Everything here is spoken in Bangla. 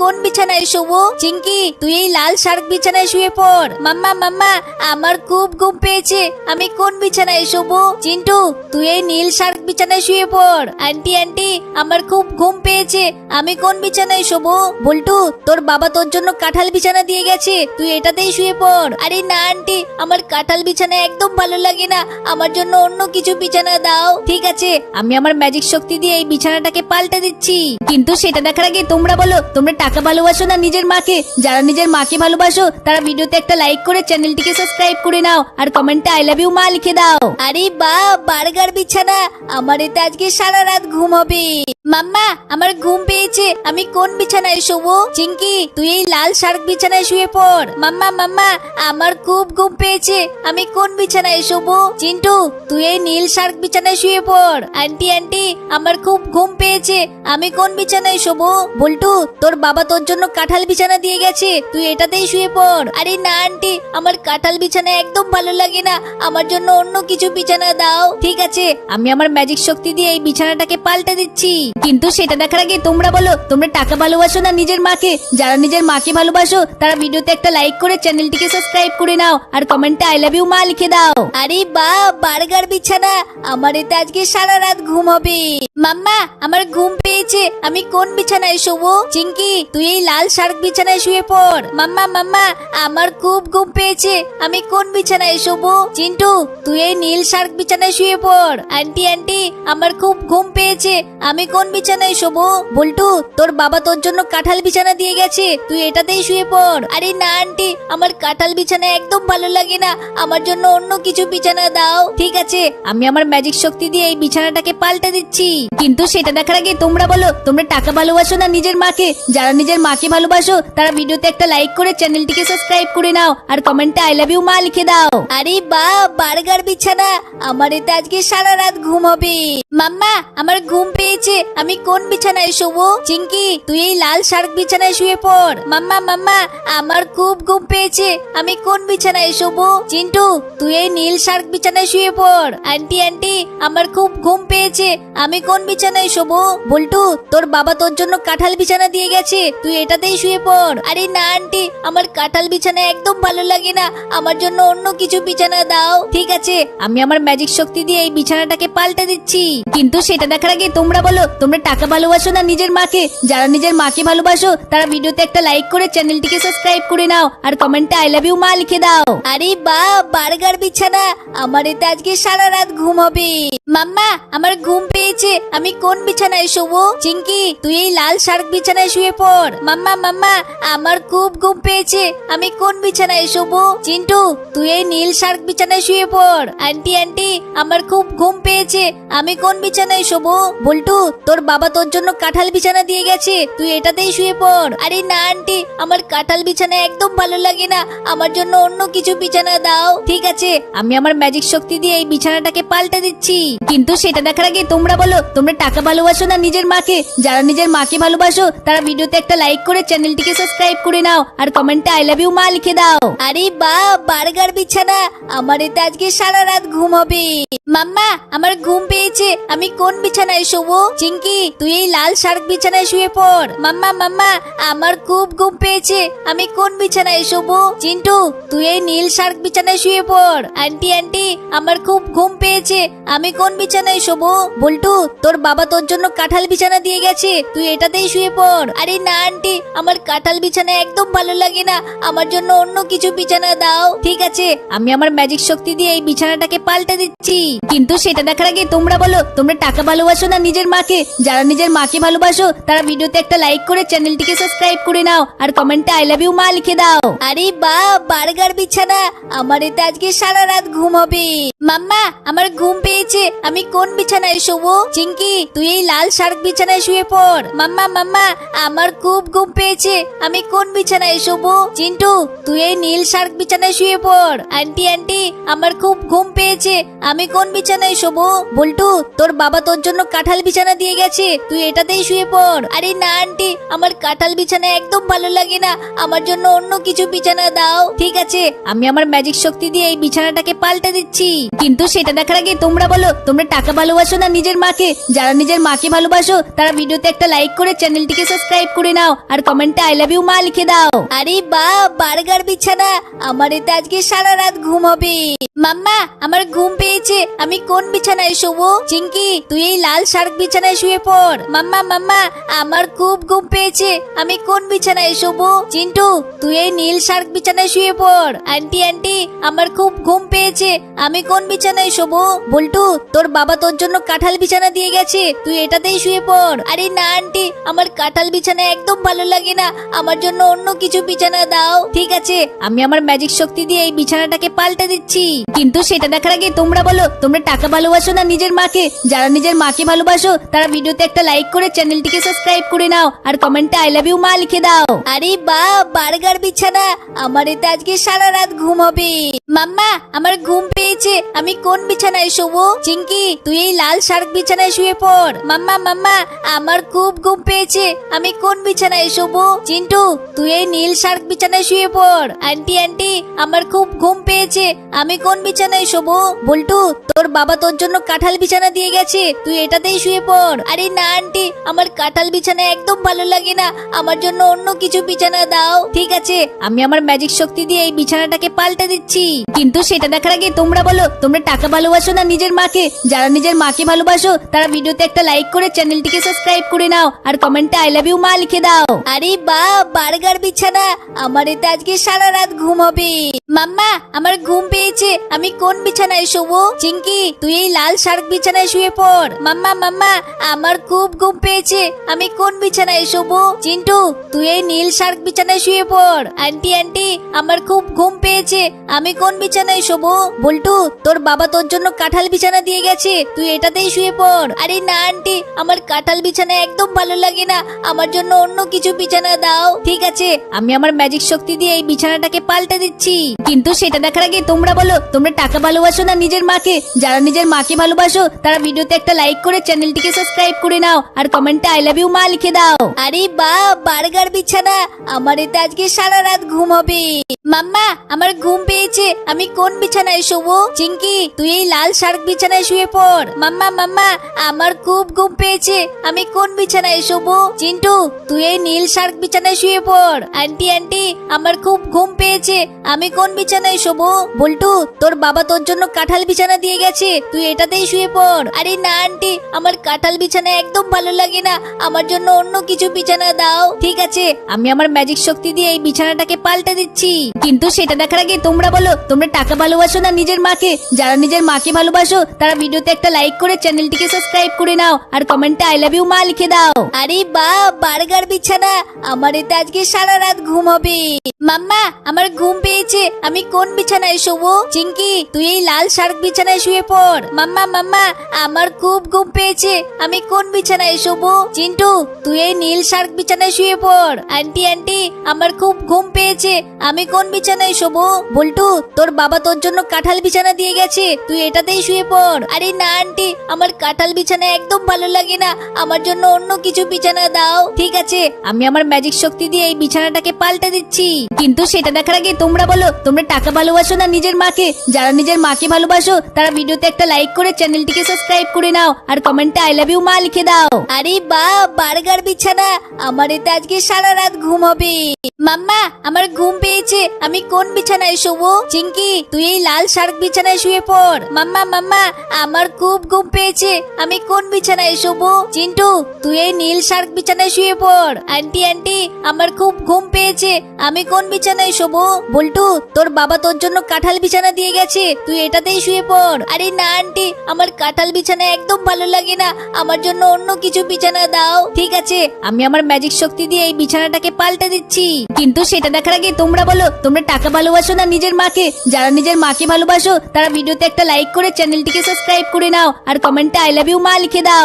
কোন বিছানায় শোবো? চিঙ্কি তুই এই লাল শার্ক বিছানায় শুয়ে পড়। মাম্মা মাম্মা, আমার খুব ঘুম পেয়েছে। আমি কোন বিছানায় শোবো? চিন্টু, তুই এই নীল শার্ক বিছানায় শুয়ে পড়। আন্টি আন্টি, আমার খুব ঘুম পেয়েছে। আমি কোন বিছানায় শোবো? বল্টু, তোর বাবা তোর জন্য কাঁঠাল বিছানা দিয়ে গেছে। তুই এটাতেই শুয়ে পড়। আরে না, আন্টি, আমার কাঁঠাল বিছানা একদম ভালো লাগে না। আমার জন্য অন্য কিছু বিছানা দাও। ঠিক আছে, আমি আমার ম্যাজিক শক্তি দিয়ে এই বিছানাটাকে পাল্টে দিচ্ছি। কিন্তু সেটা দেখার আগে তোমরা বলো, তোমরা টাকা ভালোবাসো না নিজের মাকে। যারা নিজের মাকে ভালোবাসো, তারা ভিডিওতে একটা লাইক করে চ্যানেলটিকে সাবস্ক্রাইব করে নাও। আর কমেন্টে আই লাভ ইউ মা, লিখে দাও। আরে বা, বার্গার বিছানা। আমার এতে আজকে সারা রাত ঘুম হবে। মাম্মা, আমার ঘুম পেয়েছে। আমি কোন বিছানায় শোবো? চিঙ্কি তুই এই লাল শার্ক বিছানায় শুয়ে পড়। মাম্মা মাম্মা, আমার খুব ঘুম পেয়েছে। আমি কোন বিছানায় শোবো? চিন্টু, তুই এই নীল শার্ক বিছানায় শুয়ে পড়। আন্টি আন্টি, আমার খুব ঘুম পেয়েছে। আমি কোন বিছানায় শোবো? বল্টু, তোর বাবা তোর জন্য কাঁঠাল বিছানা দিয়ে গেছে। তুই এটাতেই শুয়ে পড়। আরে না, আন্টি, আমার কাঁঠাল বিছানা একদম ভালো লাগে না। আমার জন্য অন্য কিছু বিছানা দাও। ঠিক আছে, আমি আমার ম্যাজিক শক্তি দিয়ে এই বিছানাটাকে পাল্টে দিচ্ছি। কিন্তু সেটা দেখার আগে তোমরা বলো, তোমরা টাকা ভালোবাসো না নিজের মাকে? যারা নিজের মাকে ভালোবাসো, তারা ভিডিওতে একটা লাইক করে চ্যানেলটিকে সাবস্ক্রাইব করে নাও। আর কমেন্টে আই লাভ ইউ মা লিখে দাও। আরে বা, বার্গার বিছানা। আমার এতে আজকে সারা রাত ঘুম হবে মাম্মা, আমার ঘুম পেয়েছে। আমি কোন বিছানায় শোবো? চিঙ্কি তুই এই লাল শার্ক বিছানায় শুয়ে পড়। মাম্মা মাম্মা, আমার খুব ঘুম পেয়েছে। আমি কোন বিছানায় শোবো? চিন্টু, তুই এই নীল শার্ক বিছানায় শুয়ে পড়। আন্টি আন্টি, আমার খুব ঘুম পেয়েছে। আমি কোন বিছানায় শোবো? বল্টু, তোর বাবা তোর জন্য কাঁঠাল বিছানা দিয়ে গেছে। তুই এটাতেই শুয়ে পড়। আরে না, আন্টি, আমার কাঁঠাল বিছানা একদম ভালো লাগে না। আমার জন্য অন্য কিছু বিছানা দাও। ঠিক আছে, আমি আমার ম্যাজিক শক্তি দিয়ে এই বিছানাটাকে পাল্টে দিচ্ছি। কিন্তু সেটা দেখার আগে তোমরা বলো, তোমরা টাকা ভালোবাসো না নিজের মাকে? যারা নিজের মাকে ভালোবাসো, তারা ভিডিওতে একটা লাইক করে চ্যানেলটিকে সাবস্ক্রাইব করে নাও। আর কমেন্টে আই লাভ ইউ মা, লিখে দাও। আরে বা, বার্গার বিছানা। আমার এতে আজকে সারা রাত ঘুম হবে। মাম্মা, আমার ঘুম পেয়েছে। আমি কোন বিছানায় শোবো? চিঙ্কি তুই এই লাল শার্ক বিছানায় শুয়ে পড়। মাম্মা মাম্মা, আমার খুব ঘুম পেয়েছে। আমি কোন বিছানায় শোবো? চিন্টু, তুই এই নীল শার্ক বিছানায় শুয়ে পড়। আন্টি আন্টি, আমার খুব ঘুম পেয়েছে। আমি কোন বিছানায় শোবো? বল্টু, তোর বাবা তোর জন্য কাঁঠাল বিছানা দিয়ে গেছে। তুই এটাতেই শুয়ে পড়। আরে না, আন্টি, আমার কাঁঠাল বিছানা একদম ভালো লাগে না। আমার জন্য অন্য কিছু বিছানা দাও। ঠিক আছে, আমি আমার ম্যাজিক শক্তি দিয়ে এই বিছানাটাকে পাল্টে দিচ্ছি। কিন্তু সেটা দেখার আগে তোমরা বলো, তোমরা টাকা ভালোবাসো না নিজের মাকে? যারা নিজের মাকে ভালোবাসো, তারা ভিডিওতে একটা লাইক করে চ্যানেলটিকে সাবস্ক্রাইব করে নাও। আর কমেন্টে আই লাভ ইউ মা লিখে দাও। আরে বা, বার্গার বিছানা! আমার এতে আজকে সারা রাত ঘুম হবে। মাম্মা, আমার ঘুম পেয়েছে। আমি কোন বিছানায় শোবো? চিঙ্কি তুই এই লাল শার্ক বিছানায় শুয়ে পড়। মাম্মা মাম্মা, আমার খুব ঘুম পেয়েছে। আমি কোন বিছানায় শোবো? চিন্টু, তুই এই নীল শার্ক বিছানায় শুয়ে পড়। আন্টি আন্টি, আমার খুব ঘুম পেয়েছে। আমি কোন বিছানায় শোবো? বল্টু, তোর বাবা তোর জন্য কাঁঠাল বিছানা দিয়ে গেছে। তুই এটাতেই শুয়ে পড়। আরে না, আন্টি, আমার কাঁঠাল বিছানা একদম ভালো লাগে না। আমার জন্য অন্য কিছু বিছানা দাও। ঠিক আছে, আমি আমার ম্যাজিক শক্তি দিয়ে এই বিছানাটাকে পাল্টে দিচ্ছি। কিন্তু সেটা দেখার আগে তোমরা বলো, তোমরা টাকা ভালোবাসো না নিজের মাকে? যারা নিজের মাকে ভালোবাসো, তারা ভিডিওতে একটা লাইক করে চ্যানেলটিকে সাবস্ক্রাইব করে নাও আর কমেন্টে আই লাভ ইউ মা লিখে দাও। আরে বা, বার্গার বিছানা। আমার এতে আজকে সারা রাত ঘুম হবে। মাম্মা, আমার ঘুম পেয়েছে। আমি কোন বিছানায় শোবো? চিঙ্কি তুই এই লাল শার্ক বিছানায় শুয়ে পড়। মাম্মা মাম্মা, আমার খুব ঘুম পেয়েছে। আমি কোন বিছানায় শোবো? চিন্টু, তুই এই নীল শার্ক বিছানায় শুয়ে পড়। আন্টি আন্টি, আমার খুব ঘুম পেয়েছে। আমি কোন বিছানায় শোবো? বল্টু, তোর বাবা তোর জন্য কাঁঠাল বিছানা দিয়ে গেছে। তুই এটাতেই শুয়ে পড়। আরে না আন্টি, আমার কাঁঠাল বিছানা একদম ভালো লাগে না। আমার জন্য অন্য কিছু বিছানা দাও। ঠিক আছে, আমি আমার ম্যাজিক শক্তি দিয়ে এই বিছানাটাকে পাল্টে দিচ্ছি। কিন্তু সেটা দেখার আগে তোমরা বলো, তোমরা টাকা ভালোবাসো না নিজের মাকে? যারা নিজের মাকে ভালোবাসো, তারা ভিডিওতে একটা লাইক করে চ্যানেলটিকে সাবস্ক্রাইব করে নাও। আর কমেন্টে আই লাভ ইউ মা, লিখে দাও। আরে বা, বার্গার বিছানা! আমার এতে আজকে সারা রাত ঘুম হবে। মাম্মা, আমার ঘুম পেয়েছে। আমি কোন বিছানায় শোবো? চিঙ্কি তুই এই লাল শার্ক বিছানায় শুয়ে পড়। মাম্মা মাম্মা, আমার খুব ঘুম পেয়েছে। আমি কোন বিছানায় শোবো? চিন্টু, তুই এই নীল শার্ক বিছানায় শুয়ে পড়। আন্টি আন্টি, আমার খুব ঘুম পেয়েছে। আমি কোন বিছানায় শোবো? বল্টু, তোর বাবা তোর জন্য কাঁঠাল বিছানা দিয়ে গেছে। তুই এটাতেই শুয়ে পড়। আরে না, আন্টি, আমার কাঁঠাল বিছানা একদম ভালো লাগে না। আমার জন্য অন্য কিছু বিছানা দাও। ঠিক আছে, আমি আমার ম্যাজিক শক্তি দিয়ে এই বিছানাটাকে পাল্টে দিচ্ছি। কিন্তু সেটা দেখার আগে তোমরা বলো, তোমরা টাকা ভালোবাসো না নিজের মাকে? যারা নিজের মাকে ভালোবাসো, তারা ভিডিওতে একটা লাইক করে চ্যানেলটিকে সাবস্ক্রাইব করে নাও আর কমেন্টে আই লাভ ইউ মা লিখে দাও। আরে বা বার্গার বিছানা। আমার এতে আজকে সারা রাত ঘুম হবে। মাম্মা, আমার ঘুম পেয়েছে। আমি কোন বিছানায় শোবো? চিঙ্কি তুই এই লাল শার্ক বিছানায় শুয়ে পড়। মাম্মা মাম্মা, আমার খুব ঘুম পেয়েছে। আমি কোন বিছানায় শোবো? চিন্টু, তুই এই নীল শার্ক বিছানায় শুয়ে পড়। আন্টি আন্টি, আমার খুব ঘুম পেয়েছে। আমি কোন বিছানায় শোবো? বল্টু, তোর বাবা তোর জন্য কাঁঠাল বিছানা দিয়ে গেছে। তুই এটাতেই শুয়ে পড়। আরে না, আন্টি, আমার কাঁঠাল বিছানা একদম ভালো লাগে না। আমার জন্য অন্য কিছু বিছানা দাও। ঠিক আছে, আমি আমার ম্যাজিক শক্তি দিয়ে এই বিছানাটাকে পাল্টে দিচ্ছি। কিন্তু সেটা দেখার আগে তোমরা বলো, তোমরা টাকা ভালোবাসো না নিজের মাকে? যারা নিজের মাকে ভালোবাসো, তারা ভিডিওতে একটা লাইক করে চ্যানেলটিকে সাবস্ক্রাইব করে নাও। আর কমেন্টে আই লাভ ইউ মা লিখে দাও। আরে বা, বার্গার বিছানা! আমার এতে আজকে সারা রাত ঘুম হবে। মাম্মা, আমার ঘুম পেয়েছে। আমি কোন বিছানায় শোবো? চিঙ্কি তুই এই লাল শার্ক বিছানায় শুয়ে পড়। মাম্মা মাম্মা, আমার খুব ঘুম পেয়েছে। আমি কোন বিছানায় শোবো। চিন্টু, তুই এই নীল শার্ক বিছানায় শুয়ে পড়। আন্টি আন্টি, আমার খুব ঘুম পেয়েছে। আমি কোন বিছানায় শোবো? বল্টু, তোর বাবা তোর জন্য কাঁঠাল বিছানা দিয়ে গেছে। তুই এটাতেই শুয়ে পড়। আরে না, আন্টি, আমার কাঁঠাল বিছানা একদম ভালো লাগে না। আমার জন্য অন্য কিছু বিছানা দাও। ঠিক আছে, আমি আমার ম্যাজিক শক্তি দিয়ে এই বিছানাটাকে পাল্টে দিচ্ছি। কিন্তু সেটা দেখার আগে তোমরা বলো, তোমরা টাকা ভালোবাসো না নিজের মাকে? যারা নিজের মাকে ভালোবাসো, তারা ভিডিওতে একটা লাইক করে চ্যানেলটিকে সাবস্ক্রাইব করে নাও। আর কমেন্টে আই লাভ ইউ মা, লিখে দাও। আরে বা, বার্গার বিছানা। আমার এতে আজকে সারা রাত ঘুম হবে। মাম্মা, আমার ঘুম পেয়েছে। আমি কোন বিছানায় শোবো? চিঙ্কি তুই এই লাল শার্ক বিছানায় শুয়ে পড়। মাম্মা মাম্মা, আমার খুব ঘুম পেয়েছে। আমি কোন বিছানায় শোবো? চিন্টু, তুই এই নীল শার্ক বিছানায় শুয়ে পড়। আন্টি আন্টি, আমার খুব ঘুম পেয়েছে। আমি কোন বিছানায় শোবো? বল্টু, তোর বাবা তোর জন্য কাঁঠাল বিছানা দিয়ে গেছে। তুই এটাতেই শুয়ে পড়। আরে না, আন্টি, আমার কাঁঠাল বিছানা একদম ভালো লাগে না। আমার জন্য অন্য কিছু বিছানা দাও। ঠিক আছে, আমি আমার ম্যাজিক শক্তি দিয়ে এই বিছানাটাকে পাল্টে দিচ্ছি। কিন্তু সেটা দেখার আগে তোমরা বলো, তোমরা টাকা ভালোবাসো না নিজের মাকে? যারা নিজের মাকে ভালোবাসো, তারা ভিডিওতে একটা লাইক করে চ্যানেলটিকে সাবস্ক্রাইব করে নাও, আর কমেন্টে আই লাভ ইউ মা লিখে দাও। আরে বা, বার্গার বিছানা! আমার এতে আজকে সারা রাত ঘুম হবে। মাম্মা, আমার ঘুম পেয়েছে। আমি কোন বিছানায় শোবো? চিঙ্কি তুই এই লাল শার্ক বিছানায় শুয়ে পড়। মাম্মা মাম্মা, আমার খুব ঘুম পেয়েছে। আমি কোন বিছানায় শোবো? চিন্টু তুই এই নীল শার্ক বিছানায় শুয়ে পড়। আন্টি আন্টি, আমার খুব ঘুম পেয়েছে। আমি কোন বিছানায় শোবো? বল্টু, তোর বাবা তোর জন্য কাঁঠাল বিছানা দিয়ে গেছে। তুই এটাতেই শুয়ে পড়। আরে না, আন্টি, আমার কাঁঠাল বিছানা একদম ভালো লাগে না। আমার জন্য অন্য কিছু বিছানা দাও। ঠিক আছে, আমি আমার ম্যাজিক শক্তি দিয়ে এই বিছানাটাকে পাল্টে দিচ্ছি। কিন্তু সেটা দেখার আগে তোমরা বলো, তোমরা টাকা ভালোবাসো না নিজের মাকে? যারা নিজের মাকে ভালোবাসো, তারা ভিডিওতে একটা লাইক করে চ্যানেলটিকে সাবস্ক্রাইব করে নাও। আর কমেন্টে আই লাভ ইউ মা লিখে দাও। আরে বা বার্গার বিছানা। আমার এতে আজকে সারা রাত ঘুম হবে মাম্মা, আমার ঘুম পেয়েছে। আমি কোন বিছানায় শোবো? চিঙ্কি তুই এই লাল শার্ক বিছানায় শুয়ে পড়। মাম্মা মাম্মা, আমার খুব ঘুম পেয়েছে। আমি কোন বিছানায় শোবো? চিন্টু, তুই এই নীল শার্ক বিছানায় শুয়ে পড়। আন্টি আন্টি, আমার খুব ঘুম পেয়েছে। আমি কোন বিছানায় শোবো? বল্টু, তোর বাবা তোর জন্য কাঁঠাল বিছানা দিয়ে গেছে। তুই এটাতেই শুয়ে পড়। আরে না, আন্টি, আমার কাঁঠাল বিছানা একদম ভালো লাগে না। আমার জন্য অন্য কিছু বিছানা দাও। ঠিক আছে। আমি আমার ম্যাজিক শক্তি দিয়ে এই বিছানাটাকে পাল্টে দিচ্ছি। কিন্তু সেটা দেখার আগে তোমরা বলো, তোমরা টাকা ভালোবাসো না নিজের মাকে? যারা নিজের মাকে ভালোবাসো, তারা ভিডিওতে একটা লাইক করে চ্যানেলটিকে সাবস্ক্রাইব করে নাও। আর কমেন্টে আই লাভ ইউ মা, লিখে দাও। আরে বা, বার্গার বিছানা! আমার এতে আজকে সারা রাত ঘুম হবে। মাম্মা, আমার ঘুম পেয়েছে। আমি কোন বিছানায় শোবো? চিঙ্কি তুই এই লাল শার্ক বিছানায় শুয়ে পড়। মাম্মা মাম্মা, আমার খুব ঘুম পেয়েছে। আমি কোন বিছানায় শোবো? চিন্টু, তুই এই নীল শার্ক বিছানায় শুয়ে পড়। আন্টি আন্টি, আমার খুব ঘুম পেয়েছে। আমি কোন বিছানায় শোবো? বল্টু, তোর বাবা তোর জন্য কাঁঠাল বিছানা দিয়ে গেছে। তুই এটাতেই শুয়ে পড়। আরে না, আন্টি, আমার কাঁঠাল বিছানা একদম ভালো লাগে না। আমার জন্য অন্য কিছু বিছানা দাও। ঠিক আছে, আমি আমার ম্যাজিক শক্তি দিয়ে এই বিছানাটাকে পাল্টে দিচ্ছি। কিন্তু সেটা দেখার আগে তোমরা বলো, তোমরা টাকা ভালোবাসো না নিজের মাকে? যারা নিজের মাকে ভালোবাসো, তারা ভিডিওতে একটা লাইক করে চ্যানেলটিকে সাবস্ক্রাইব করে নাও। আর কমেন্টে আই লাভ ইউ মা লিখে দাও।